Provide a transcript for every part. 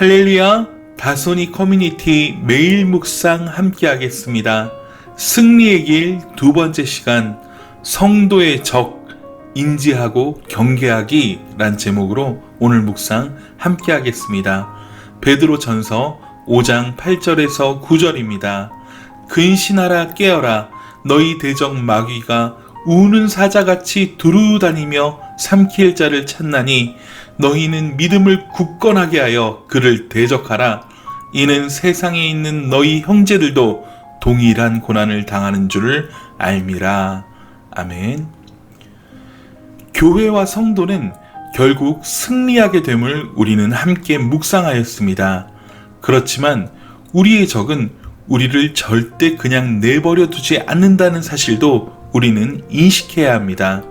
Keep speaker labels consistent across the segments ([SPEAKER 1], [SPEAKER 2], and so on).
[SPEAKER 1] 할렐루야 다소니 커뮤니티 매일 묵상 함께 하겠습니다. 승리의 길 두 번째 시간 성도의 적 인지하고 경계하기 란 제목으로 오늘 묵상 함께 하겠습니다. 베드로 전서 5장 8절에서 9절입니다. 근신하라 깨어라 너희 대적 마귀가 우는 사자같이 두루 다니며 삼킬 자를 찾나니 너희는 믿음을 굳건하게 하여 그를 대적하라 이는 세상에 있는 너희 형제들도 동일한 고난을 당하는 줄을 알미라 아멘 교회와 성도는 결국 승리하게 됨을 우리는 함께 묵상하였습니다. 그렇지만 우리의 적은 우리를 절대 그냥 내버려 두지 않는다는 사실도 우리는 인식해야 합니다.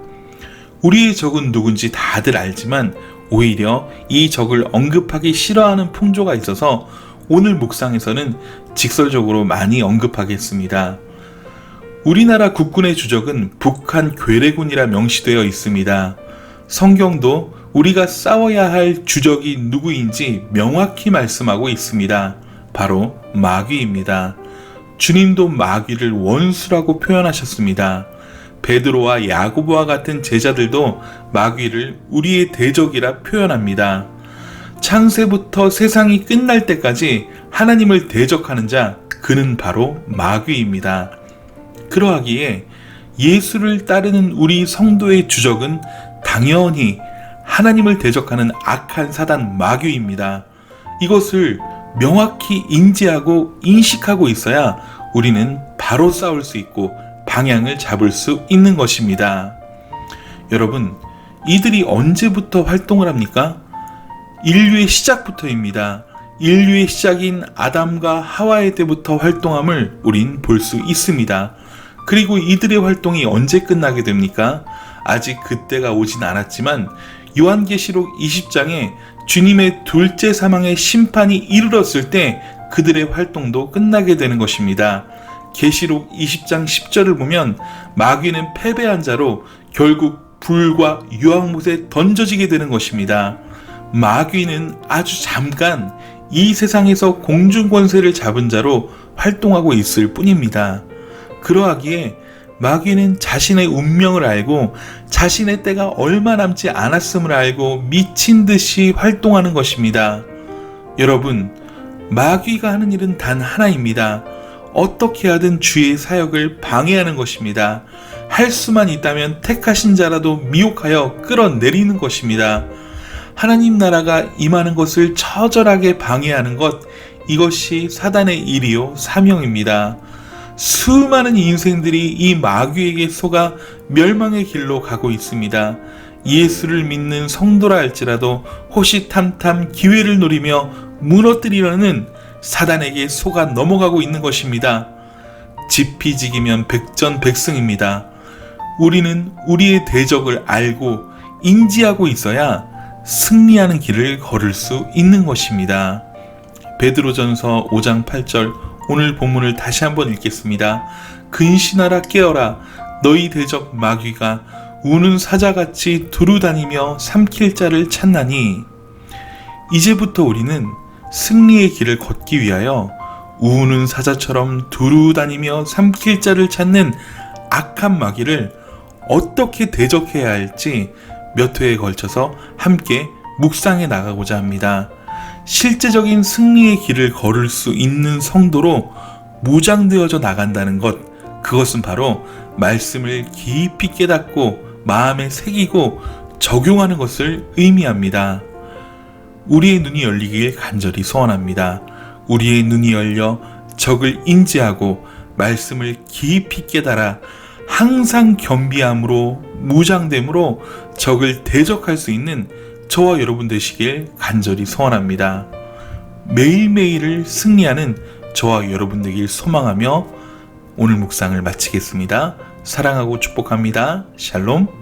[SPEAKER 1] 우리의 적은 누군지 다들 알지만 오히려 이 적을 언급하기 싫어하는 풍조가 있어서 오늘 묵상에서는 직설적으로 많이 언급하겠습니다. 우리나라 국군의 주적은 북한 괴뢰군이라 명시되어 있습니다. 성경도 우리가 싸워야 할 주적이 누구인지 명확히 말씀하고 있습니다. 바로 마귀입니다. 주님도 마귀를 원수라고 표현하셨습니다. 베드로와 야고보와 같은 제자들도 마귀를 우리의 대적이라 표현합니다. 창세부터 세상이 끝날 때까지 하나님을 대적하는 자, 그는 바로 마귀입니다. 그러하기에 예수를 따르는 우리 성도의 주적은 당연히 하나님을 대적하는 악한 사단 마귀입니다. 이것을 명확히 인지하고 인식하고 있어야 우리는 바로 싸울 수 있고 방향을 잡을 수 있는 것입니다. 여러분, 이들이 언제부터 활동을 합니까? 인류의 시작부터입니다. 인류의 시작인 아담과 하와의 때부터 활동함을 우린 볼 수 있습니다. 그리고 이들의 활동이 언제 끝나게 됩니까? 아직 그때가 오진 않았지만 요한계시록 20장에 주님의 둘째 사망의 심판이 이르렀을 때 그들의 활동도 끝나게 되는 것입니다. 계시록 20장 10절을 보면 마귀는 패배한 자로 결국 불과 유황못에 던져지게 되는 것입니다. 마귀는 아주 잠깐 이 세상에서 공중 권세를 잡은 자로 활동하고 있을 뿐입니다. 그러하기에 마귀는 자신의 운명을 알고 자신의 때가 얼마 남지 않았음을 알고 미친 듯이 활동하는 것입니다. 여러분, 마귀가 하는 일은 단 하나입니다. 어떻게 하든 주의 사역을 방해하는 것입니다. 할 수만 있다면 택하신 자라도 미혹하여 끌어내리는 것입니다. 하나님 나라가 임하는 것을 처절하게 방해하는 것, 이것이 사단의 일이요 사명입니다. 수많은 인생들이 이 마귀에게 속아 멸망의 길로 가고 있습니다. 예수를 믿는 성도라 할지라도 호시탐탐 기회를 노리며 무너뜨리려는 사단에게 속아 넘어가고 있는 것입니다. 지피지기면 백전백승입니다. 우리는 우리의 대적을 알고 인지하고 있어야 승리하는 길을 걸을 수 있는 것입니다. 베드로전서 5장 8절 오늘 본문을 다시 한번 읽겠습니다. 근신하라 깨어라 너희 대적 마귀가 우는 사자같이 두루 다니며 삼킬 자를 찾나니 이제부터 우리는 승리의 길을 걷기 위하여 우는 사자처럼 두루 다니며 삼킬 자를 찾는 악한 마귀를 어떻게 대적해야 할지 몇 회에 걸쳐서 함께 묵상해 나가고자 합니다. 실제적인 승리의 길을 걸을 수 있는 성도로 무장되어져 나간다는 것, 그것은 바로 말씀을 깊이 깨닫고 마음에 새기고 적용하는 것을 의미합니다. 우리의 눈이 열리길 간절히 소원합니다. 우리의 눈이 열려 적을 인지하고 말씀을 깊이 깨달아 항상 겸비함으로 무장됨으로 적을 대적할 수 있는 저와 여러분 되시길 간절히 소원합니다. 매일매일을 승리하는 저와 여러분 되길 소망하며 오늘 묵상을 마치겠습니다. 사랑하고 축복합니다. 샬롬.